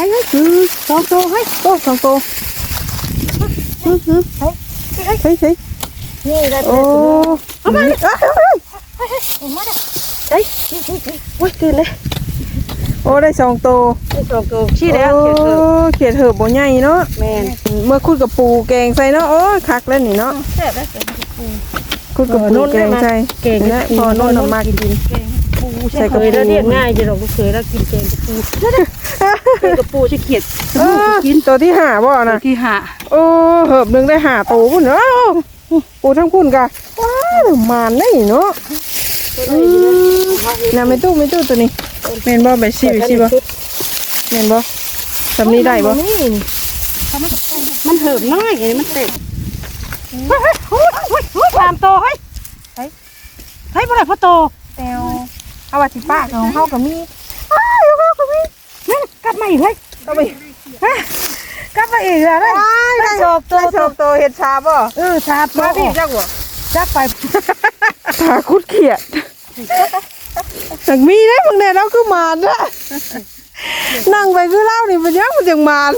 เฮ้ยคือสองตัวเฮ้ยโอ้สองตัวอือหือเฮ้ยเฮ้ยเฮ้ยนี่ได้โอ้เอามาเลยเอ้ยเอ้ยเห็นมั้ยเฮ้ยโอ้ยตื่นเลยโอ้ได้สองตัวได้สองตัวชี้แล้วเขียนเถอะโอ้เขียเถอะบ่ใหญ่เนาะแมนเมื่อคุดกับปูแกงใส่เนาะโอ้ยคักแล้วนี่เนาะแซ่ได้เกินปูคุดกับปูแกงใส่แกงนะพอโน่นเอามากินแกง ใส่ใส่กกระระปูปูแล้วเรียกง่ายจะดอกลูกเคยแล้วกินแกงกระปูแกงกระปูจะเขียดเออกินตัวที่ห้าบ่นะที่หาโอ้เหิบหนึ่งได้ห้าตัวพุ่นเนาะปูทั้งพุ่นกะว้าวมานนี่เนาะอืมน่ะไม่ตู้ไม่ตู้ตัวนี้แม่นบ่แบบซี่แบบซี่บ่แม่นบ่สำนี้ได้บ่มันเหิบน้อยไงมันเต็มเฮ้ยเฮ้ยเฮ้ยเฮ้ยตามโตเฮ้ยเฮ้ยเฮ้ยบ่ได้พ่อโตแตว เอาว่าสิป้าของเฮาก็มีอ้าวเฮาก็มีนั่นกลับมาอีกเฮ้ยก็มีกลับมาอีกแล้วเฮ้ยได้โชคได้โชคตัวเฮ็ดชาบ่เออชาบมาพี่จักบ่จักไปตาคุดเขียดสักมีได้มึงเนี่ยเราคือมารนะนั่งไปคือเล่านี่มันยังมันยังมาร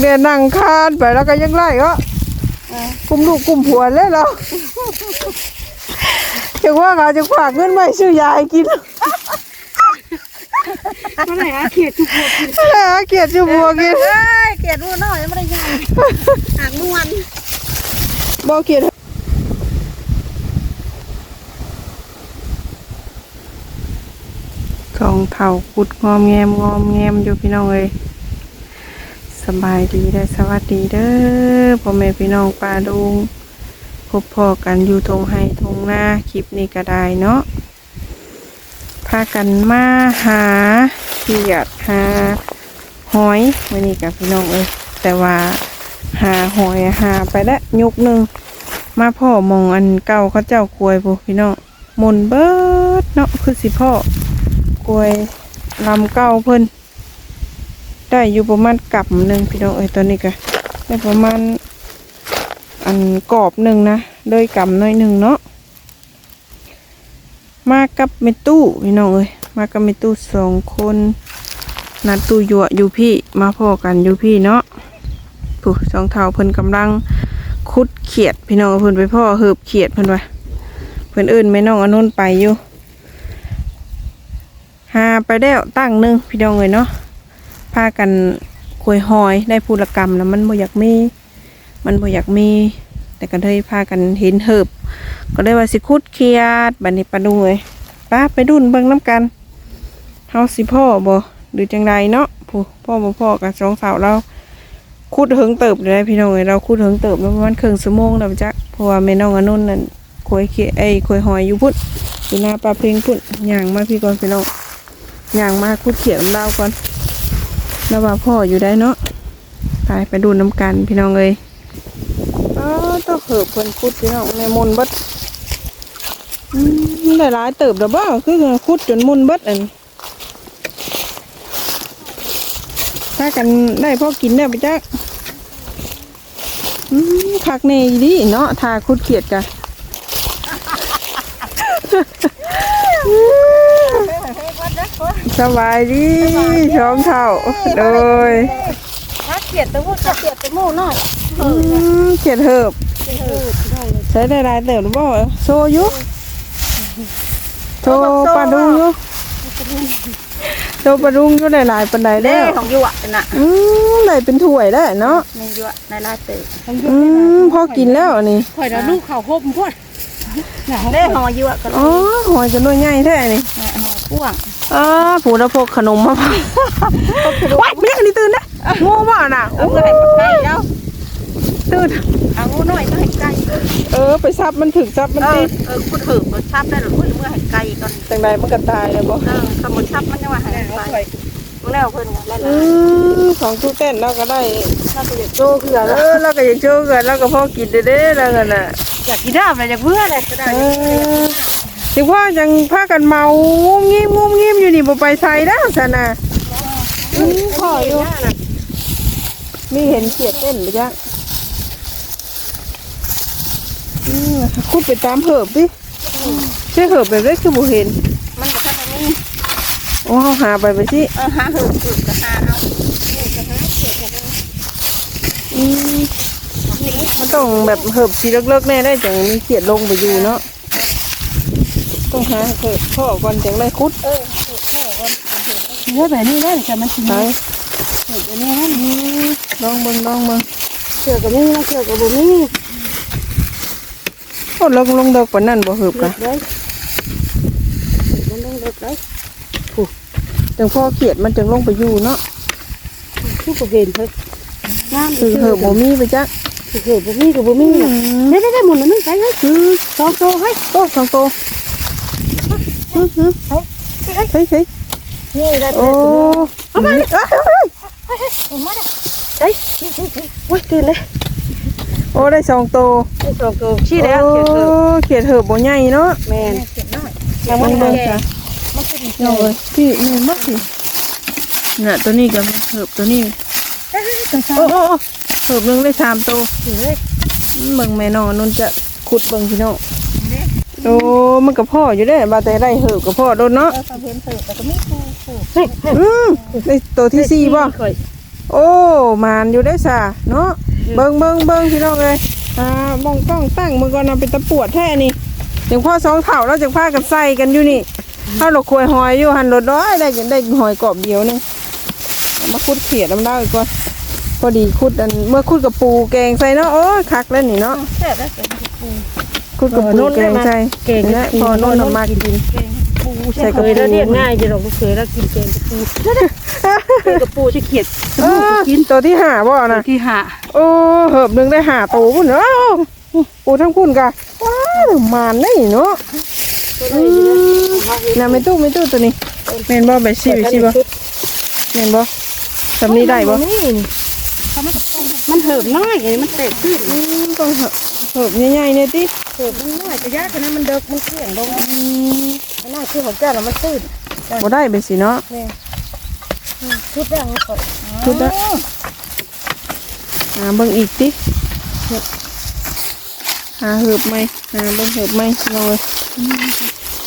เดี๋ยวนั่งคานไปแล้วก็ยังไล่ก็กุมลูกกุมผัวเลยเรา จังว่าเขาจะฝากเงินมาให้ซื้อยาให้กินมาไหนอะเขียดทุกคนแล้วเกลียดจะบัวกินเฮ้ยเขียดรู้น้อยไม่ได้ยังหางนวลบ่เกลียดกองเท่ากุดงอมแงมงอมแงมอยู่พี่น้องเอ้ยสบายดีได้อสวัสดีเด้อพ่อแม่พี่น้องป้าดุงพ บพ่อกันอยู่ตรงไห้ตรงหน้าคลิปนี้ก็ได้เนาะพากันมาหาเขียดหาหอยวันนี้กับพี่น้องเอ้ยแต่ว่าหาหอยหาไปแล้วยกหนึ่งมาพ่อมองอันเก่าเขาเจ้ากลวยพวกพี่น้องมนเบิดเนาะคือสิพ่อกลวยลำเก่าเพิ่นได้อยู่ประมาณกับหนึ่งพี่น้องเอ้ยตอนนี้ก็ได้ประมาณ อันกรอบหนึ่งนะโดยกำน้อยหนึ่งเนาะมากับเมตู้พี่น้องเอ้ยมากับเมตู้สองคนนัดตู้ยัวอยู่พี่มาพอกันอยู่พี่เนาะผู้สองเท่าเพิ่นกำลังคุดเขียดพี่น้องเพิ่นไปพ่อเหือบเขียดเพิ่นว่าเพิ่นเอื่นไม่น้องอนนุนไปอยู่หาไปแล้ตั้งหนึ่งพี่น้องเอ้ยเนาะพากันคุยหอยได้พูรกรรมแล้วมันบ่อยากมี มันบ่อยากมี แต่ก็เลยพากันเห็นเหิบ ก็ได้ว่าสิคุดเครียดบัดนี้ปะดูเลยป้าไปดุนเบิ่งน้ำกันเฮาสิพ่อบ่หรือจังใดเนาะผู้พ่อบ่พ่อกับสองสาวเราคุดเหิงเติบเลยพี่น้องเอ้ยเราคุดเหิงเติบประมาณครึ่งชั่วโมงแล้วจักเพราะว่าแม่น้องอนุ่นนั่นคุยเขียไอ้คุยหอยอยู่พุ่นอยู่หน้าปลาเพลงพุ่นย่างมาพี่ก่อนพี่น้องย่างมาคุดเขียดน้ำดาวก่อนแล้วว่าพ่ออยู่ได้เนาะตายไปดูน้ำกันพี่น้องเลย ต้องเหิบเพิ่นคุดพี่น้องในมนบิดได้หลายเติบแล้วบ่คือคุดจนมุนบิดอันถ้ากันได้พ่อกินได้ไปจักอืมคักเนยดีเนาะทาคุดเขียดกะสบายดีชมเท่า โดย ขียดตะมูถ้าเขียดตะมูน้อยอืมเขียดเหิบใช้ได้หลายเติบหรือเปล่าโซอยุโซปลาดุงอยุโซปลาดุงอยุได้หลายปันใดเด้แล้วของยั่วน่ะอืมได้เป็นถ้วยแล้วเนาะในยั่วในลาเตะอืมพอกินแล้วอันนี่ข่อยเราลูกเขาห่มพวดเด้หอยั่วก็อ๋อหอยจะน้อยใหญ่แท้นี่ หอพ่วงอ๋อผูแล้วพกขนมมาพว้ายไม่ได้อันนี้ตื่นนะโง่บ่าน่ะเอาเงินให้กับไก่แล้วตื่นเอางูน้อยก็ให้ไก่เออไปซับมันถึงซับมันเอติอเออคุณถือมันชับได้หรือคุณเมื่อให้ไก่ก่อนจังใดมันก็ตายเลยบ่เออสมุนชับมันยังว่าให้ไก่มึงแล้วเพิ่นแล้วอืมของตู้เต้นเราก็ได้น่าจะอยากโจ้คือเออเราก็ยังโชว์กันเราก็พอกินได้เด้แล้วกันน่ะอยากกินน้ำเลยอยากเบื่อเลยก็ได้เออถึงว่ายังพากันเมางุ้มงิ้มงุ้มงิ้มอยู่นี่บ่ไปใส่แล้วซะน่ะอืมพ่ออยู่ มีเห็นเขียดเต้นบ่จ๊ะอืมคุดไปตามเหิบดิใช่เหิบแบบนี้คือบ่เห็น มันบอกว่ามีโอ้เฮาหาไปไปสิเออหาเหิบเหิบก็หาเอาอืมมันต้องแบบเหิบสีเลิกๆแน่ได้จังมีเขียดลงไปอยู่เนาะต้องหาเหิบพ่อก่อนจังได้คุดเออเหิบแบบนี้ได้แต่มันสิ ไหนเหิบแบบนี้นะอืมลองเบิ่งลองเบิ่งเชือกกับนี่นะเชือกกับบ่มีโอ้ลงลงดอกปานนั้นบ่เหิบเลิกะกเลยมันต้องเลิกเลยจังพ่อเขียดมันจังลงไปอยู่เนาะทุกประเห็นเถอะงามคือเหิบบ่มีไปจักคือเหิบบ่มีกับบ่มีน่ะได้ได้ได้หมุนแล้วนึงไปเฮ้ยคือสองโตเฮ้ยโอ้สองโตอือหือเฮ้ยเฮ้ยนี่ได้โอ้เอามาเอ้ย เอามาเฮ้ยโอ้ยตื่นเลยโอ้ได้สองโตได้สองโตชี้แล้วเขียนเหิบโอ้เขียดเหิบบ่ใหญ่เนาะแมนเขียนยังไม่เบิ่งจ้ะมันคือเอาเลยพี่แม่นบ่สิน่ะตัวนี้กับเหิบตัวนี้โอ้โอ้เหิบนึงได้สามโตเบิ่งแม่น้องนุ่นจะขุดเบิ่งพี่น้อง โอ้มันกับพ่ออยู่ได้บาแต่ได้เหิบกับพ่อโดนเนาะเออเขาเห็นเหิบแต่ก็มีผู้ผู้เฮ้ยอืมได้ตัวที่สี่บ่ข่อยโอ้มานอยู่ได้ซะเนาะเบิ่งเบิ่งเบิ่งพี่น้องเอ้ยอ่ามองกล้องตั้งมือก่อนเอาเป็นตะปวดแท้นี่จังพ่อสองเท่าแล้วจังพากันใส่กันอยู่นี่เฮาเราควยหอยอยู่หันรถน้อยได้จังได้หอยกรอบเดียวหนึงเอามาขุดเขียดน้ำได้ก่อนพอดีขุดอันเมื่อขุดกับปูแกงใส่เนาะโอ้ยคักแล้วนี่เนาะแซ่บได้เป็นปู ขุดกับปูแกงใส่เก่งนะพอโน่นเอามากินเก่งปูใส่กระปูแล้วเรียกง่ายจะหรอกลูกเคยแล้วกินเก่งกระปูเก่งกระปูจะเขียดเออตัวที่ห้าบ่นะที่หาโอ้เหิบหนึ่งได้ห้าตัวพุ่นเนาะปูทั้งพุ่นกะว้าวมานนี่เนาะอืมน่ะไม่ตู้ไม่ตู้ตัวนี้แม่นบ่แบบซี่แบบซี่บ่แม่นบ่สำนี้ได้บ่มันเหิบน้อยไงมันเตะขึ้นอืมต้องเหิบ เหิบใหญ่ๆเนี่ยติเหิบมันน้อยจะยากขนาดมันเดิกมันเขี่ยงลงมันน่าคือของเจ้าแล้วมันตื้นบ่ได้ไปสิเนาะชุดแรกมันกดชุดละหาเบิ่งอีกติหาเหิบไหมหาเบิ่งเหิบไหมน้องเอ้ย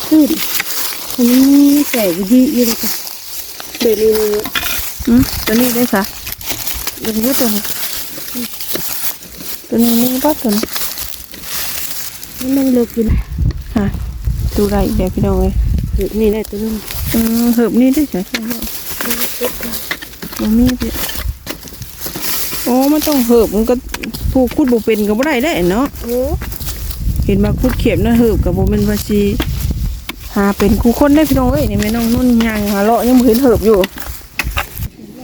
ตื้นอันนี้แสกดีอยู่เลยค่ะเดี๋ยวนี้อืมตัวนี้ได้ซะเบิ่งอยู่ตัวนี้ตัวนี้มีบ่ตัวนี้ มันไม่เลิกกินฮะดูไรเดี๋ยวพี่น้องเอ้ยนี่ได้ตัวนึงอืมเหิบนี่ได้ใช่ใช่บ่มีพี่โอ้มันต้องเหิบมันก็ผูกคุดบ่เป็นก็บ่ได้ได้เนาะโอ้เห็นมาคุดเข็มนะเหิบก็บ่แม่นว่าสิหาเป็นคู่คนได้พี่น้องเอ้ยนี่แม่น้องนุ่นย่างหาเลาะยังบ่เห็นเหิบอยู่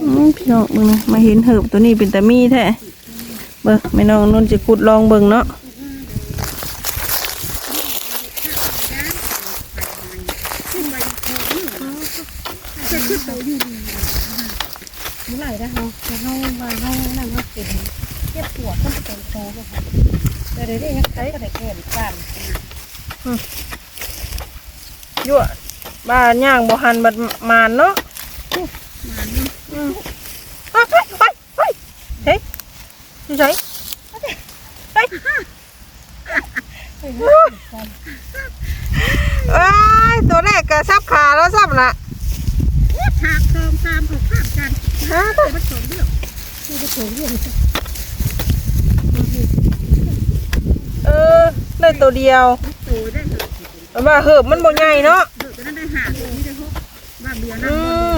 อืมพี่น้องมึงนี่มาเห็นเหิบตัวนี้เป็นตามีแท้เบิ่งแม่น้องนุ่นจะขุดลองเบิ่งเนาะ เมื่อไหร่นะเขาจะเข้ามาเข้านั่งเขาเป็นเจ็บปวดต้องเป็นโตเลยค่ะแต่เดี๋ยวนี้ยังใช้ก็ได้แก่บ้าน ยั่ว บ้านย่างบ่หันบัดมานเนาะอืมไปไปไปไปเฮ้ยอยู่ไสไปเอ้ยตัวแรกก็ซับขาแล้วซับละฉากตามตามเขาข้ามกันฮะมันสองเรื่องคือจะสองเรื่องเออได้ตัวเดียวโตได้เหรอแต่ว่าเหิบมันบ่ใหญ่เนาะเดือดนั้นได้หาตัวนี้ได้หกบ้านเบียร์นะอืม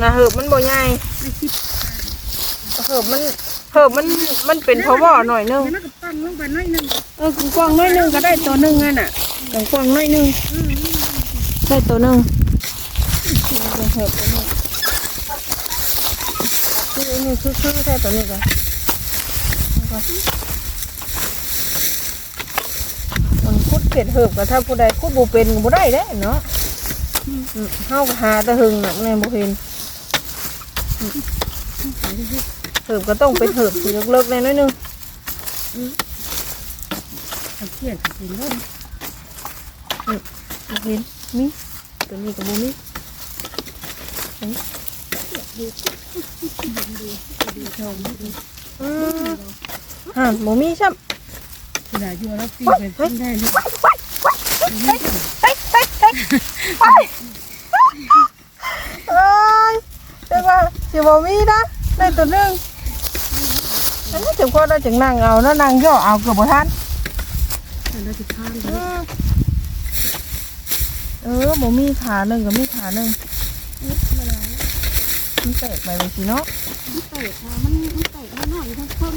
น่ะเหิบมันบ่ใหญ่ได้คิดเหิบมันเหิบมันมันเป็นเพราะว่าหน่อยนึงมันก็ปั้งลงไปน้อยนึงเออกว้างๆหน้อยหนึงก็ได้ตัวหนึงอะน่ะกว้างๆหน้อยหนึงได้ตัวหนึงเหิบตัวนี้คืออันนี้คือคือได้ตัวนี้ก่อนมันคุดเกล็ดเหิบก็ถ้าผู้ใดคุดบ่เป็นก็บ่ได้เด้เนาะอืม เฮาก็หาแตะหึงน่ะแม่นบ่เห็นอืมเหิบก็ต้องเป็นเหิบสีเลิกๆแน่น้อยหนึงเขียนสินล้นบ่เห็นมีตัวนี้ก็บ่มีอืมอ่าบ่มีซ้ำขนาดอยู่แล้วปีเป็นได้เลย สิบ่มีนะได้ตัวหนึงอันนี้ถึงพอได้จังนั่งเอาแล้วนั่งย่อเอาเกือบบ่ทันเราจะทานอืมเออบ่มีขาหนึ่งก็มีขาหนึ่งมันแตกไปเลยสิเนาะมันเตะมันมันเตะมันหน้อยทั้งคน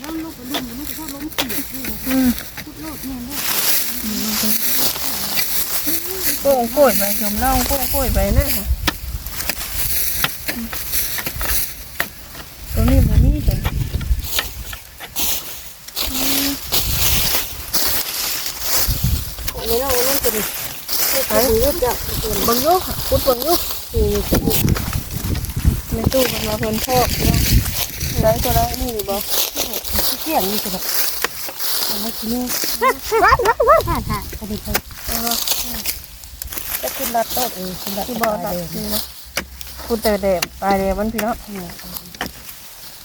แล้วลูกกระดุมมันจะชอบล้มเสียดด้วยอืมพุดโลดเนี่ยเนี่ย โก้งโก้ยไปชมเล่าโก้งโก้ยไปเนะค่ะตัวนี้บ่มีตัวไม่เราเล่นกันไอ้ลูกจับบังยุค่ะพุดบังยุในตู้กันมาเพิ่นชอบเนาะได้ตัวได้นี่บ่เกี่ยงนี่สิแบบไม่กินนี่ว้าวว้าวว้าวค่ะค่ะกระดิ่งเอาเนา จะขึ้นรัดโต๊ะเออขึ้นรัดที่บ่ตัดนี่เนาะพุดแต่แดดปลายแดดมันพี่เนาะ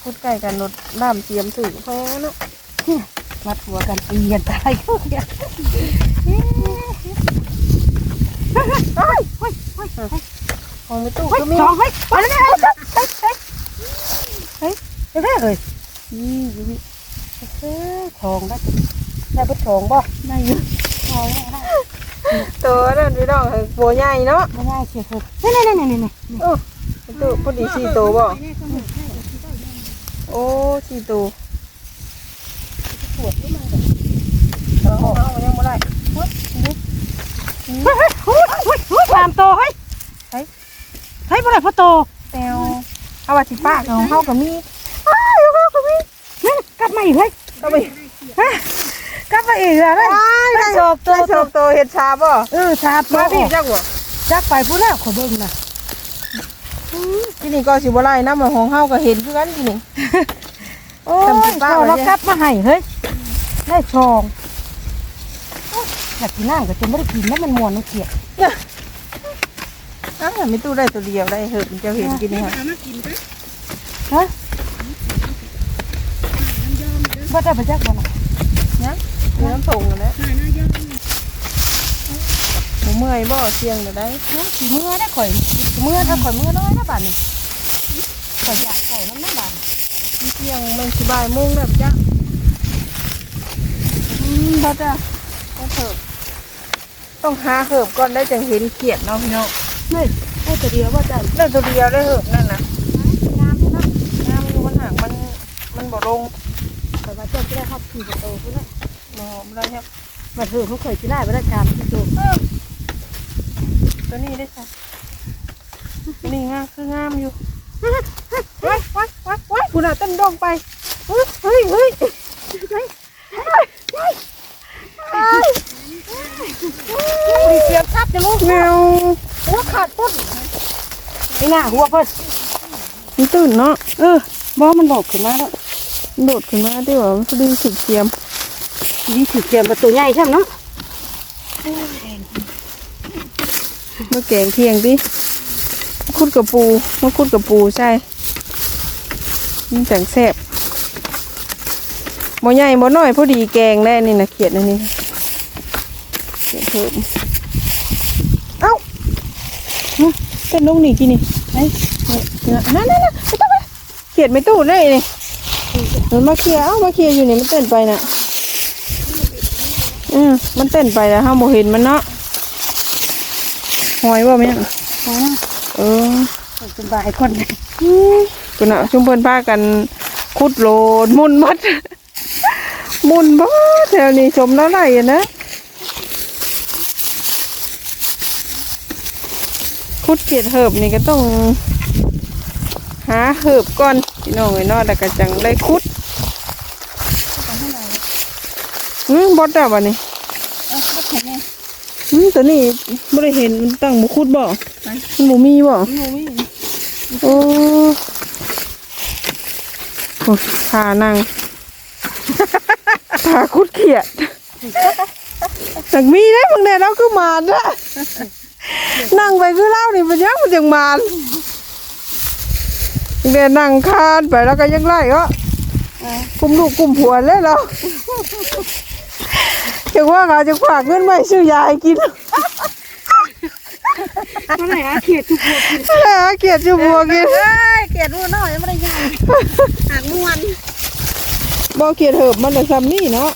พุดใกล้กันรถน้ำเตรียมถึงแพ้เนาะมัดหัวกันตีกันตายก็เกี่ยของในตู้เฮ้ยก็มีสองเฮ้ยไปเลยเฮ้ยเฮ้ยเฮ้ยเฮ้ยเฮ้ยนี่อยู่นี่เฮ้ยทองได้ได้เป็นทองบ่ได้อยู่ทองได้ ตัวนั่นพี่น้องให้โบใหญ่เนาะไม่ได้เชียร์คือนี่นี่นี่นี่นี่โอ้ในตู้พอดีสี่ตัวบ่โอ้สี่ตัวปวดที่มันเอาเอาเอายังบ่ได้เฮ้ยเฮ้ยเฮ้ยเฮ้ยตามโตเฮ้ยเฮ้ยเฮ้ยบ่ได้พ่อโตแตวเอาว่าสิป้าของเฮาก็มีอ้าวเฮาก็มีนี่กลับมาอีกเฮ้ยก็ไปกลับ มาอีกแล้วได้ได้โชคโตได้โชคตัวเฮ็ดชาบ่เออชาโตมาพี่จักบ่จักไปพูดแล้วขอเบิ่งน่ะที่นี่ก็สิบ่ไล่น้ำของเฮาก็เห็นคือกันที่นี่โอ้ยพอเรากลับมาให้เฮ้ยได้ชองอยากกินน้ำก็จะไม่ได้กินแล้วมันมวนมันเกลียดอ้าวมีตู้ได้ตัวเดียวได้เหิบเจ้าเห็นกินนี่ค่ะฮะว่าได้ไปจักบ่น่ะ นี่ยมีน้ำส่งกันแล้วหมูเมื่อยบ่เสียงเดี๋ยวได้สิเมื่อได้ข่อยเมื่อถ้าข่อยเมื่อน้อยนะบ้านนี้ข่อยอยากข่อยน้ำน้ำบ้านเสียงมันสิบ่ายโมงแล้วจ้ะอืมบ่จ้ะต้องเหิบต้องหาเหิบก่อนได้จังเห็นเขียดเนาะพี่น้องนี่ให้ตัวเดียวว่าได้ได้ตัวเดียวได้เหิบนั่นน่ะงามนะน้ำอยู่มันห่างมันมันบ่ลงข่อยว่าเจ้าที่ได้ครอบครัวโตพุ่น น่ะบ่บ่ได้ครับมาถือเขาเคยที่ได้บ่ได้การที่โตตัวนี้ได้ค่ะตัวนี้งามคืองามอยู่ว้ายว้ายว้ายว้ายคุณน่ะต้นดงไปเฮ้ยเฮ้ยเฮ้ยมีเสียงคัดจะลูกแมวหัวขาดต้นนี่น่ะหัวเพิ่นมันตื่นเนาะเออบ่มันโดดขึ้นมาแล้วมันโดดขึ้นมาที่ว่ามันดึงถึกเทียม นี่ถือเกียมประตูใหญ่ใช่ไหมเนาะเมื่อแกงเที่ยงดิคุดกับปูมาคุดกับปูใช่มันจังแซ่บบ่ใหญ่บ่น้อยพอดีแกงได้นี่นะเขียดอันนี้เขียดเพิ่มเอ้าเป็นลงนี่กินนี่ไอ้เนี่ยนั่นนั่นนั่นไม่ต้องไปเขียดไม่ตู้ได้นี่มันมาเคลียร์เอ้ามาเคลียร์อยู่นี่มันเต้นไปน่ะ อืมมันเต้นไปแล้วห้าโมเห็นมันเนาะหอยบ่แม่นอ๋อเออสบายคนอืมคุณน่ะชุมเพิ่นพากันขุดโลดมุนหมัดมุนบ่แถวนี้ชมแล้วไหลอะนะขุดเกียดเหิบนี่ก็ต้อง หาเหิบก่อนพี่น้องไอ้เนอแต่ก็จังได้ขุด อืมบดแล้วบัดนี้อืมตัวนี้บ่ได้เห็นมันตั้งบ่ขุดบ่มันบ่มีบ่โอ้โหขานั่งขาคุดเขียดสักมีได้มึงเนี่ยเราคือหมานนะนั่งไปคือเล่านี่มันยังมันยังหมานเดี๋ยวนั่งคานไปแล้วก็ยังไล่ก็กุมลูกกุมผัวเลยเรา จังว่าเขาจะฝากเงินไว้ซื้อยาให้กินเมื่อไหร่อาเขียดทุกคนแล้วเกียดจะบัวกินเอ้ยเกลียดรู้น้อยไม่ได้ยังหากม่วนบ่เขียดเหิบมันน่ะซ้ำนี่เนาะ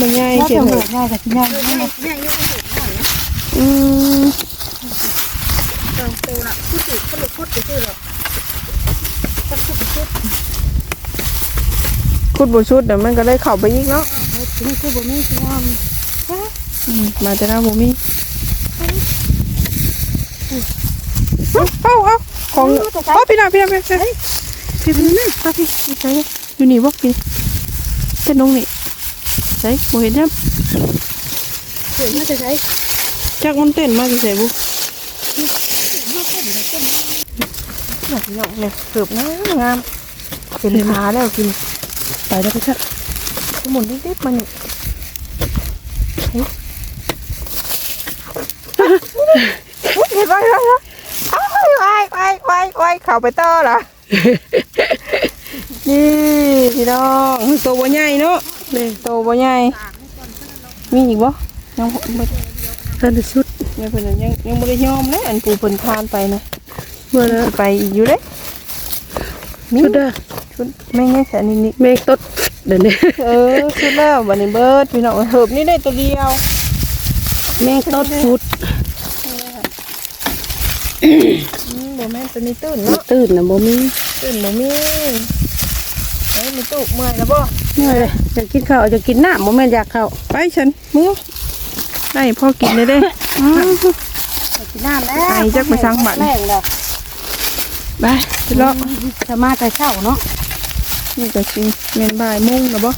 มันใหญ่ว่าเขียจะดเหเหิมือบนง่ายกับที่ง่ายง่ายง่ายยุ่งสุดหน่อยนะอืมตองโตน่ะพูดถึงพูดพูดไปชื่อหรอกพูดพูดพูดขุดบ่ชุดเดี๋ยวมันก็ได้เข้าไปอีกเนาะถึงคือบ่มีสิงา มอืมมาแต่หน้าบ่มีเอ้าเอ้าของเอ้าพี่น้าพี่น้าพี่น้าพี่พี่พี่พี่พี่พี่ใช่อยู่นี่บ่พี่เต้นลงนี่ใช่บ่เห็นยังเกิดมาจะใช้จักมันเต้นมาจังไสบุหนักหยอกเนี่ยเกือบนะงามเป็นขาแล้วกินไปแล้วไปชัดหมุนนิดๆมันนี่เฮ้ยเห็น ไหมเห็นไหมอ้าวไปไปไปไปเข้าไปต่อเหรอนี่พี่น้องโตบ่ใหญ่เนาะนี่โตบ่ใหญ่มีอีกบ่ยังบ่ท่านชุดยังเพิ่นยังยังบ่ได้ยอมเลยอันปูเพิ่นคานไปนะเมื่อนะสิไปอีกอยู่เด้มีชุดเด้อชุดแม่งยังแสนนิดเมฆตดเดี๋ยวนี้ๆเออชุดแล้วบัดนี้เบิดพี่น้องเหิบนี่ได้ตัวเดียวเมฆตดชุดอืม บ่แม่นตัวนี้ตื้นเนาะตื่นนะบ่มีตื้นบ่มีเอ้ยมีตู้เมื่อยแล้วบ่เมื่อไรจะกินข้าวจะกินน้ำบ่แม่นอยากข้าวไปฉันมือได้พ่อกินเลยเด้อืมกินน้ำแล้วไอ้จักไปสั่งบัตรแม่งดอกไปสิเลาะจะมาแต่เช้าเนาะนี่ก็สิแม่นบ่ายโมงแล้วบ่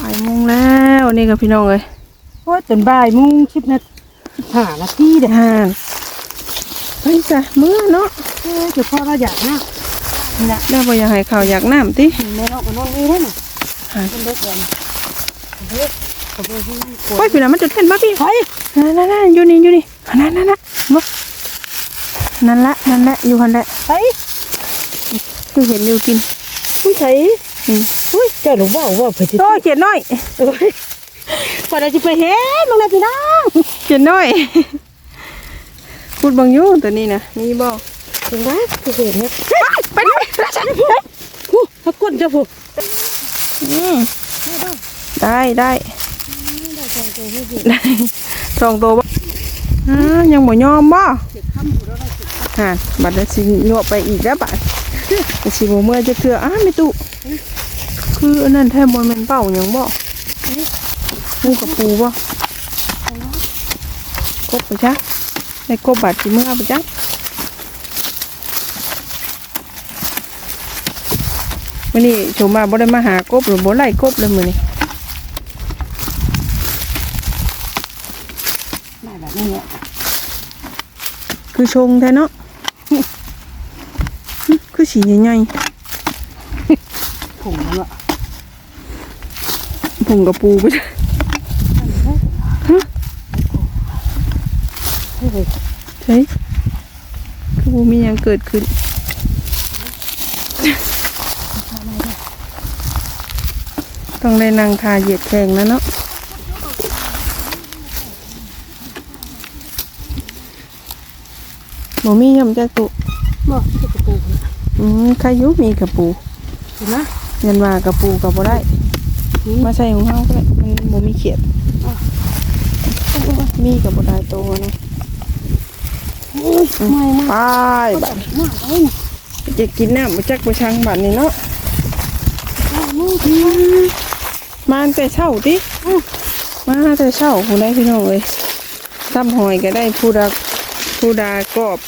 บ่ายโมงแล้วนี่ก็พี่น้องเอ้ยโอ้ยจนบ่ายโมุงชิบนาทีห้านาทีเด้อห่า นไปจ้ะมื้อเนาะเอ้ยเจ้าพ่อเราอยากนะนี่นะแล้วบ่อยากให้ข้าวอยากน้ำติแม่นอกกับน้องนี่ได้น่ะห่านเป็นเด็กเด่นเด็กเขาเป็นผู้ป่วโอ้ยยพี่น่ะมันจะเต้นมาพี่เฮ้ยนั่นนั่นอยู่นี่อยู่นี่อันนั่นนั่นนั่นบ่นั่นละนั่นละอยู่หันแหละเฮ้ยคือเห็นอยู่กินผู้ใช้อืมอุ้ยเจ้าหนูบอกว่าเพื่อจะโตเจ็ดน้อยโอ้ยพอเราจะไปเห็นมึงนะพี่น้องเจ็ดน้อย พูดบางอยู่ตัวนี้นะมีบ่ถึงได้คือเห็นเนี่ยไปดิแล้วฉันผู้พักก้นเจ้าผู้อืมได้ได้ได้สองตัวบ่อ่ายังบ่ยอมบ่ฮะบัดนี้สิยั่วไปอีกแล้วบัดสิบ่เมื่อจะเกลืออ้าไม่ตุคืออันนั้นแทบบ่แม่นเป้าหยังบ่งูกับปูบ่กบไปจ้ะ ได้กบบาดสิเมื่อไปจ้ะมื้อนี้ชมว่าบ่ได้มาหากบหรือบ่ไล่กบเลยมื้อนี้ได้แบบนี้เนี่ยคือชงแท้เนาะหึคือสีใหญ่ผงมันวะๆผงกับปูไปจ้ะ เฮ้ยเฮ้ยคือบ่มีหยังเกิดขึ้นต้องได้นั่งทาเหยียดแข่งแล้วเนาะบ่มียำจักตุบอกที่จะปลูกนะอืมใครอยุมีกระปูเห็นไหมเงินว่ากระปูกับบ่ได้ มาใส่ของเฮาก็ได้มันบ่มีเขียด มีกับบ่ได้โตเนาะ ไปบัดจะกินน้ำบ่จักบ่ชังบัดนี่เนาะมาแต่เช้าติมาแต่เช้าผู้ใดพี่น้องเอ้ยซ้ำหอยก็ได้ผู้ดาผู้ดากรอบ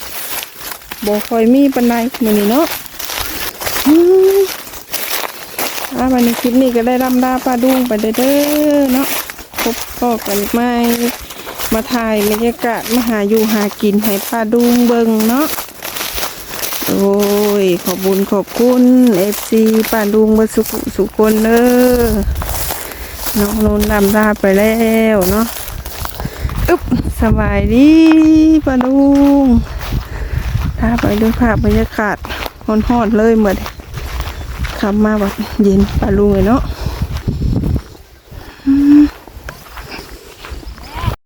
บ่คอยมีปานใดมือนี้เนาะอาวันนี้คลิปนี้ก็ได้ลำลาป้าดุ้งไปเด้อเนาะพบกันอีกไหม มาถ่ายบรรยากาศมาหาอยู่หากินให้ป้าดุงเบิงเนาะโอ้ยขอบบุญขอบคุณเอฟซีป้าดุงบสุขสุคนเนอน้องนนท์ลำลาไปแล้วเนาะอึ๊บสบายดีป้าดุงถ้าไปด้วยภาพบรรยากาศฮอนๆเลยเหมือนขับมาแบบเย็นป้าลุงเลยเนาะ